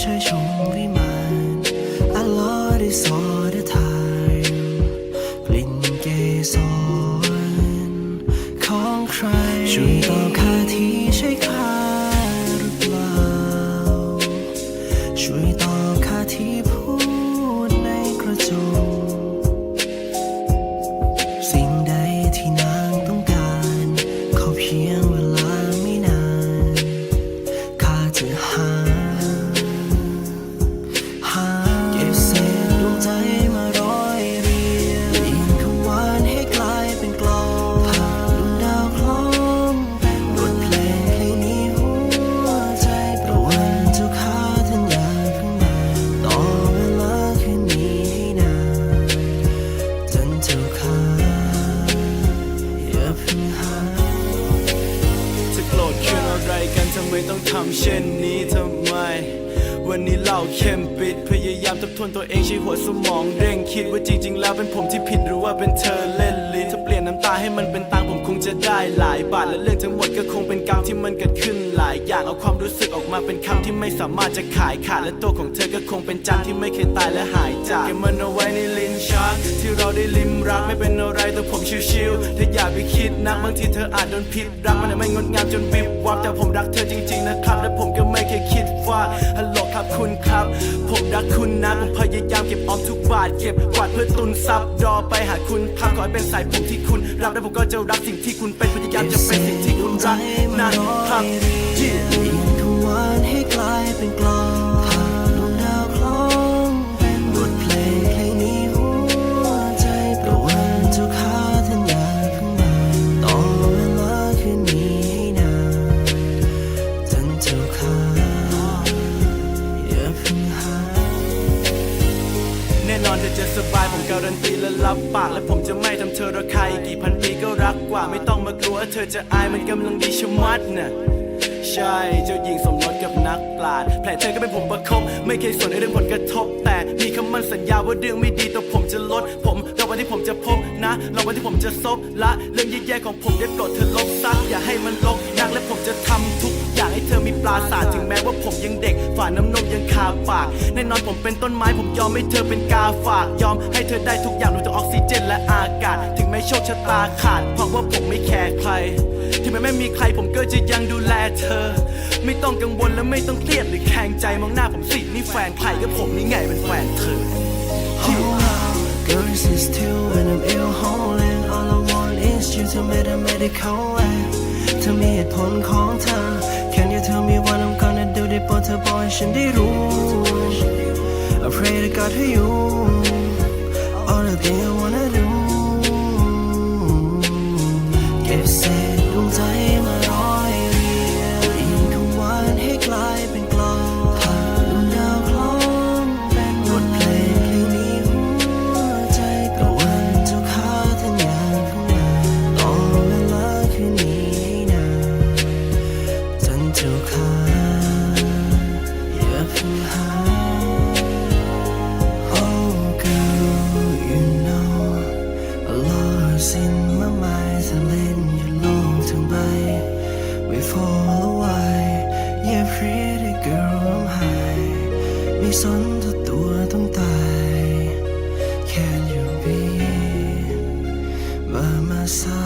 ใช้ชมวิมาน I love this all the กลิ่นเกสรของใครช่วยต่อคาที่ใช้คา ไมต้องทำเช่นนี้ทำไม วันนี้เราเข้มปิด พยายามทบทวนตัวเองใช้หัวสมองเร่งคิดว่าจริง ๆ แล้วเป็นผมที่ผิดหรือว่าเป็นเธอเล่นลิ้นถ้าเปลี่ยนน้ำตาให้มันเป็นตังผมคงจะได้หลายบาทและเรื่องทั้งหมดก็คงเป็นกรรมที่มันเกิดขึ้นหลายอย่างเอาความรู้สึกออกมาเป็นคำที่ไม่สามารถจะขายขาดและตัวของเธอก็คงเป็นจานที่ไม่เคยตายและหายจากเก็บมันเอาไว้ในลิ้นชัก ที่เราได้ลิ้มรักไม่เป็นอะไรแต่ผมชิวๆถ้าอย่าไปคิดนักบางทีเธออาจโดนผิดรักมันอาจไม่งดงามจนวิบวับแต่ผมรักเธอจริง ๆ นะครับ และผมก็ไม่เคยคิดว่าฮัลโหลครับคุณครับ ผมรักคุณนะผมพยายามเก็บออมทุกบาทเก็บกวาดเพื่อตุนทรัพย์รอไปหาคุณครับขอให้เป็นสายผมที่คุณรักและผมก็จะรักสิ่งที่คุณเป็นพยายามจะเป็นสิ่งที่คุณรักนะครับเปลี่ยนคำหวานให้กลายเป็นกลอน สบายผมการันตีและรับปาก และผมจะไม่ทำเธอระคายกี่พันปีก็รักกว่า ไม่ต้องมากลัวว่าเธอจะอายมันกำลังดีชะมัดน่ะใช่เจ้าหญิงส นักปราชญ์แผลเธอก็เป็นผมประคบ ไม่เคยสนในเรื่องผลกระทบ แต่มีคำมั่นสัญญาว่าเรื่องไม่ดีต่อผมจะลด ผมรอวันที่ผมจะพบนะรอวันที่ผมจะซบละเรื่องแย่ๆของผมได้โปรดเธอลบซะอย่าให้มันลกนักและผมจะทำทุกอย่ากให้เธอมีปลาสาทถึงแม้ว่าผมยังเด็กฝ่าน้ำนมยังคาปากแน่นอนผมเป็นต้นไม้ผมยอมให้เธอเป็นกาฝาก ยอมให้เธอได้ทุกอย่างรวมถึงออกซิเจนและอากาศ ถึงแม้โชคชะตาขาดเพราะว่าผมไม่แคร์ใคร มีใครผมก็จะยังดูแลเธอ ไม่ต้องกังวลและไม่ต้องเครียดหรือแข็งใจมองหน้าผมสินี่แฟนใครก็ผมนี่ไงเป็นแฟนเธอ Girl, this is still when I'm ill holding All I want is you to make a medical way เธอมีเหตุผลของเธอ Can you tell me what I'm gonna do ได้โปรดเธอบอกให้ฉันได้รู้ I pray to God for you All the things fall away Yeah pretty girl I'm high ไม่สนถ้าตัวต้องตาย Can you be by my side